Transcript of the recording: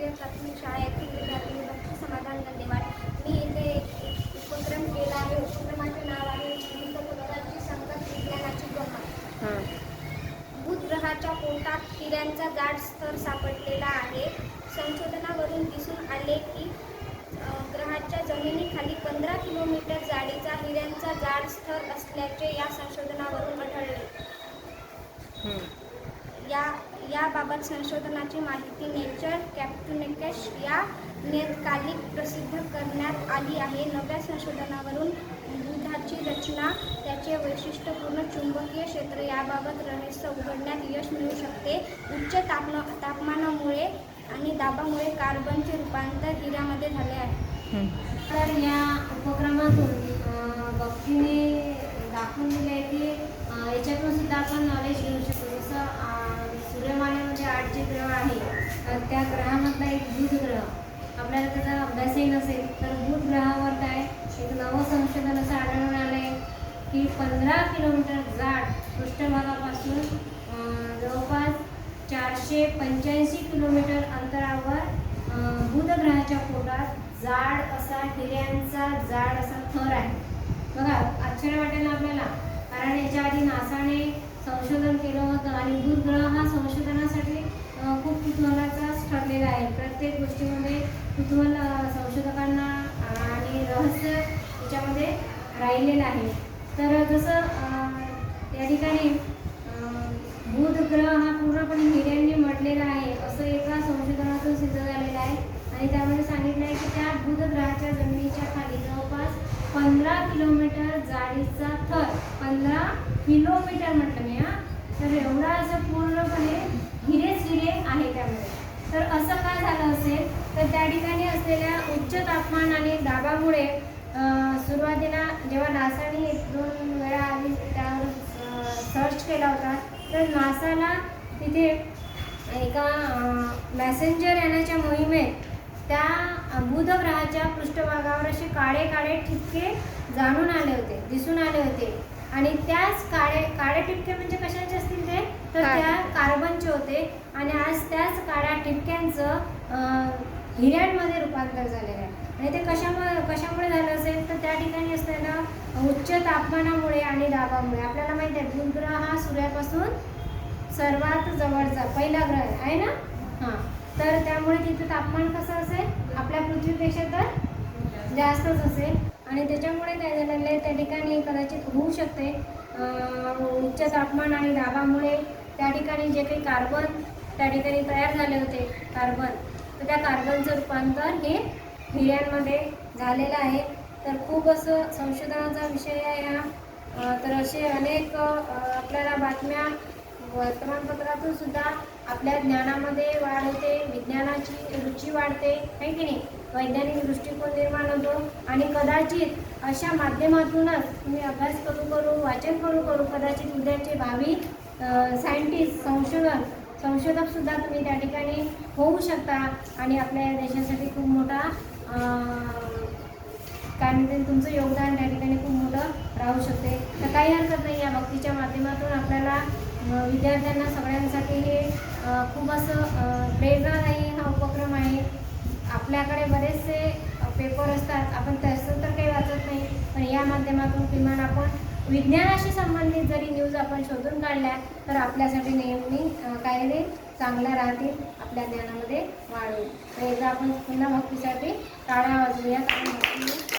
केंद्रीय प्राथमिक शाळा येथील विद्यार्थी समाधान गंदेवाड मी इथे उपक्रम केला आहे. उपक्रमाचे नाव आहे बुद्धपुत्राची संगत विज्ञानाची गंमत हां. बुध ग्रहाच्या पोटात हिऱ्यांचा जाड स्तर सापडलेला आहे. संशोधनावरून दिसून आले की ग्रहाच्या जमिनीखाली पंधरा किलोमीटर जाडीचा हिऱ्यांचा जाड स्तर असल्याचे या संशोधनावरून आढळले. या याबाबत संशोधनाची माहिती नेचर कॅप्टुनिकेश या नियतकालिक प्रसिद्ध करण्यात आली आहे. नव्या संशोधनावरून बुधाची रचना त्याचे वैशिष्ट्यपूर्ण चुंबकीय क्षेत्र याबाबत रहस्य उघडण्यात यश मिळू शकते. उच्च तापमा तापमानामुळे आणि दाबामुळे कार्बनचे रूपांतर हिऱ्यामध्ये झाले आहे. तर या उपक्रमातून अ, भक्तीने दाखवून दिले आहे की याच्यातून सुद्धा आपण नॉलेज घेऊ शकतो. जसं सूर्यमालेमध्ये आठ जे ग्रह आहे तर त्या ग्रहामधला एक बुध ग्रह आपल्याला त्याचा अभ्यासही नसेल तर बुध ग्रहावर काय एक नवं संशोधन असं आढळून आलं आहे की पंधरा किलोमीटर जाड पृष्ठभागापासून जवळपास चारशे पंच्याऐंशी किलोमीटर अंतरावर अ, बुध ग्रहाच्या पोटात जाड असा हिऱ्यांचा जाड असा थर आहे. बघा आश्चर्य वाटेल आपल्याला. कारण याच्या आधी नासाने संशोधन केलं होतं आणि बुध ग्रह हा संशोधनासाठी खूप कुतूहलाचाच ठरलेला आहे. प्रत्येक गोष्टीमध्ये कुतूहल संशोधकांना आणि रहस्य याच्यामध्ये राहिलेलं आहे. तर जसं या ठिकाणी बुध ग्रह हा पूर्णपणे हिऱ्यांनी मडलेला आहे असं एका संशोधनातून सिद्ध झालेलं आहे. आणि त्यामध्ये सांगितलं आहे की त्या बुध ग्रहाच्या जमिनीच्या खाली जवळपास पंधरा किलोमीटर जाडीचा थर पंधरा किलोमीटर म्हटलं मी हा. तर एवढा असं पूर्णपणे हिरेच हिरे आहे त्यामध्ये. तर असं का झालं असेल? तर त्या ठिकाणी असलेल्या उच्च तापमान आणि दाबामुळे सुरुवातीला जेव्हा नासाने एक दोन वेळा आधी त्यावर सर्च केला होता तर नासाला तिथे एका मॅसेंजर येण्याच्या मोहिमेत त्या बुधग्रहाच्या पृष्ठभागावर असे काळे काळे ठिपके जाणून आले होते दिसून आले होते. आणि त्याच काळे काळे ठिपके म्हणजे कशा तर त्या कार्बनचे होते आणि आज त्याच काळ्या ठिपक्यांचं हिऱ्यांमध्ये रूपांतर झालेलं आहे. आणि ते कशामुळे कशामुळे झालं असेल? तर त्या ठिकाणी असलेलं उच्च तापमानामुळे आणि दाबामुळे. आपल्याला माहिती आहे बुध ग्रह हा सूर्यापासून सर्वात जवळचा पहिला ग्रह आहे ना? हां. तर त्यामुळे तिथं तापमान कसं असेल? आपल्या पृथ्वीपेक्षा तर जास्तच असेल. आणि त्याच्यामुळे काय झालेलं आहे त्या ठिकाणी कदाचित होऊ शकते उच्च तापमान आणि दाबामुळे त्या ठिकाणी जे काही कार्बन त्या ठिकाणी तयार झाले होते कार्बन तर त्या कार्बनचं रूपांतर हे हिऱ्यांमध्ये झालेलं आहे. तर खूप असं संशोधनाचा विषय आहे हा. तर असे अनेक आपल्याला बातम्या वर्तमानपत्रातून सुद्धा आपल्या ज्ञानामध्ये वाढ होते विज्ञानाची रुची वाढते आहे की नाही? वैज्ञानिक दृष्टिकोन निर्माण होतो आणि कदाचित अशा माध्यमातूनच तुम्ही अभ्यास करू करू वाचन करू करू कदाचित उद्याचे भावी सायंटिस्ट संशोधन संशोधकसुद्धा तुम्ही त्या ठिकाणी होऊ शकता. आणि आपल्या या देशासाठी खूप मोठा काय म्हणते तुमचं योगदान त्या ठिकाणी खूप मोठं राहू शकते. तर काही हरकत नाही या भक्तीच्या माध्यमातून आपल्याला विद्यार्थ्यांना सगळ्यांसाठी हे खूप असं अं, प्रेरणादायी हा उपक्रम आहे. आपल्याकडे बरेचसे पेपर असतात. आपण तसं तर काही वाचत नाही पण या माध्यमातून किमान आपण विज्ञानाशी संबंधित जरी न्यूज आपण शोधून काढल्या तर आपल्यासाठी नेहमी काय नाही चांगल्या राहतील आपल्या ज्ञानामध्ये वाढ होईल. तर एकदा आपण पुन्हा भक्तीसाठी टाळ्या वाजूया